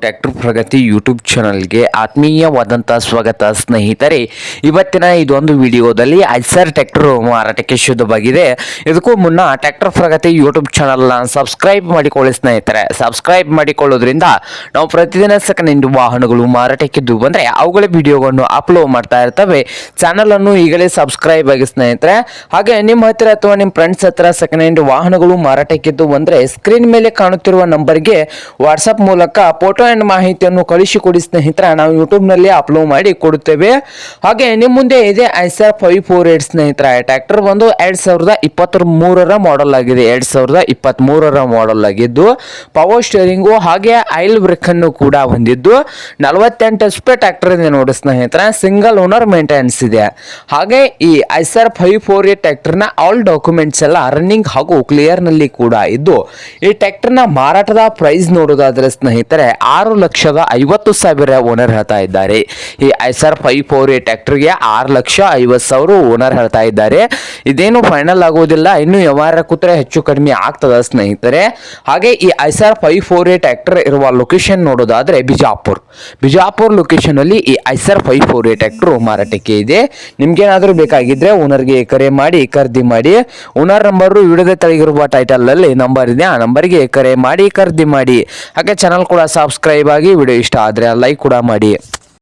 Tractor ಪ್ರಗತಿ YouTube ಚಾನಲ್ಗೆ ಆತ್ಮೀಯವಾದಂಥ ಸ್ವಾಗತ, ಸ್ನೇಹಿತರೆ. ಇವತ್ತಿನ ಇದೊಂದು ವಿಡಿಯೋದಲ್ಲಿ ಐಸರ್ ಟ್ರ್ಯಾಕ್ಟರ್ ಮಾರಾಟಕ್ಕೆ ಶುದ್ಧವಾಗಿದೆ. ಇದಕ್ಕೂ ಮುನ್ನ ಟ್ಯಾಕ್ಟರ್ ಪ್ರಗತಿ ಯೂಟ್ಯೂಬ್ ಚಾನಲ್ನ ಸಬ್ಸ್ಕ್ರೈಬ್ ಮಾಡಿಕೊಳ್ಳಿ, ಸ್ನೇಹಿತರೆ. ಸಬ್ಸ್ಕ್ರೈಬ್ ಮಾಡಿಕೊಳ್ಳೋದ್ರಿಂದ ನಾವು ಪ್ರತಿದಿನ ಸೆಕೆಂಡ್ ವಾಹನಗಳು ಮಾರಾಟಕ್ಕಿದ್ದು ಬಂದರೆ ಅವುಗಳ ವಿಡಿಯೋಗಳನ್ನು ಅಪ್ಲೋಡ್ ಮಾಡ್ತಾ ಇರ್ತವೆ. ಚಾನಲನ್ನು ಈಗಲೇ ಸಬ್ಸ್ಕ್ರೈಬ್ ಆಗಿ, ಸ್ನೇಹಿತರೆ. ಹಾಗೆ ನಿಮ್ಮ ಹತ್ತಿರ ಅಥವಾ ನಿಮ್ಮ ಫ್ರೆಂಡ್ಸ್ ಹತ್ರ ಸೆಕೆಂಡ್ ಹ್ಯಾಂಡ್ ವಾಹನಗಳು ಮಾರಾಟಕ್ಕಿದ್ದು ಬಂದರೆ ಸ್ಕ್ರೀನ್ ಮೇಲೆ ಕಾಣುತ್ತಿರುವ ನಂಬರ್ಗೆ ವಾಟ್ಸಪ್ ಮೂಲಕ ಫೋಟೋ ಆ್ಯಂಡ್ ಮಾಹಿತಿಯನ್ನು ಕಳಿಸಿಕೊಡಿ ಸ್ನೇಹಿತರ, ನಾವು ಯೂಟ್ಯೂಬ್ನಲ್ಲಿ ಅಪ್ಲೋಡ್ ಮಾಡಿ ಕೊಡುತ್ತೇವೆ. ಹಾಗೆ ನಿಮ್ಮ ಮುಂದೆ ಇದೆ ಐಸರ್ ಫೈವ್ ಫೋರ್ ಏಟ್ ಸ್ನೇಹಿತರ ಟ್ರ್ಯಾಕ್ಟರ್ ಬಂದು ಎರಡು ಸಾವಿರದ ಇಪ್ಪತ್ತರ ಮೂರರ ಮಾಡೆಲ್ ಆಗಿದೆ. ಎರಡು ಸಾವಿರದ ಇಪ್ಪತ್ತ್ಮೂರರ ಮಾಡೆಲ್ ಆಗಿದ್ದು ಪವರ್ ಸ್ಟೇರಿಂಗು ಹಾಗೆ ಆಯಿಲ್ ಬ್ರೇಕ್ ಅನ್ನು ಕೂಡ ಹೊಂದಿದ್ದು, ನಲವತ್ತೆಂಟು ಸ್ಪೇ ಟ್ರ್ಯಾಕ್ಟರ್ ಇದೆ ನೋಡಿ ಸ್ನೇಹಿತರ ಸಿಂಗಲ್ ಓನರ್ ಮೇಂಟೆನೆನ್ಸ್ ಇದೆ. ಹಾಗೆ ಈ ಐಸರ್ ಫೈವ್ ಫೋರ್ ಏಟ್ ಟ್ರ್ಯಾಕ್ಟರ್ನ ಆಲ್ ಡಾಕ್ಯುಮೆಂಟ್ಸ್ ಎಲ್ಲ ರನ್ನಿಂಗ್ ಹಾಗೂ ಕ್ಲಿಯರ್ನಲ್ಲಿ ಕೂಡ ಇದ್ದು, ಈ ಟ್ರ್ಯಾಕ್ಟರ್ನ ಮಾರಾಟದ ಪ್ರೈಸ್ ನೋಡೋದಾದರೆ ಸ್ನೇಹಿತರೆ ಆರು ಲಕ್ಷದ ಐವತ್ತು ಸಾವಿರ ಓನರ್ ಹೇಳ್ತಾ ಇದ್ದಾರೆ. ಈ ಐಸರ್ ಫೈವ್ ಫೋರ್ ಏಟ್ ಟ್ಯಾಕ್ಟರ್ಗೆ ಆರು ಲಕ್ಷ ಐವತ್ತು ಸಾವಿರ ಓನರ್ ಹೇಳ್ತಾ ಇದ್ದಾರೆ. ಇದೇನು ಫೈನಲ್ ಆಗೋದಿಲ್ಲ, ಇನ್ನು ವ್ಯವಹಾರ ಕೂತ್ರೆ ಹೆಚ್ಚು ಕಡಿಮೆ ಆಗ್ತದ ಸ್ನೇಹಿತರೆ. ಹಾಗೆ ಈ Eicher five four eight tractor ಇರುವ ಲೊಕೇಶನ್ ನೋಡೋದಾದ್ರೆ ಬಿಜಾಪುರ್. ಬಿಜಾಪುರ್ ಲೊಕೇಶನ್ ಅಲ್ಲಿ ಈ Eicher five four eight tractor ಮಾರಾಟಕ್ಕೆ ಇದೆ. ನಿಮ್ಗೇನಾದರೂ ಬೇಕಾಗಿದ್ರೆ ಓನರ್ಗೆ ಕರೆ ಮಾಡಿ, ಖರೀದಿ ಮಾಡಿ. ಓನರ್ ನಂಬರು ವಿಡಿಯೋದ ತಳಗಿರುವ ಟೈಟಲ್ ಅಲ್ಲಿ ನಂಬರ್ ಇದೆ, ಆ ನಂಬರ್ಗೆ ಕರೆ ಮಾಡಿ, ಖರೀದಿ ಮಾಡಿ. ಹಾಗೆ ಚಾನಲ್ ಕೂಡ ಸಬ್ಸ್ಕ್ರೈಬ್ ಆಗಿ ವಿಡಿಯೋ ಇಷ್ಟ ಆದರೆ ಲೈಕ್ ಕೂಡ ಮಾಡಿ.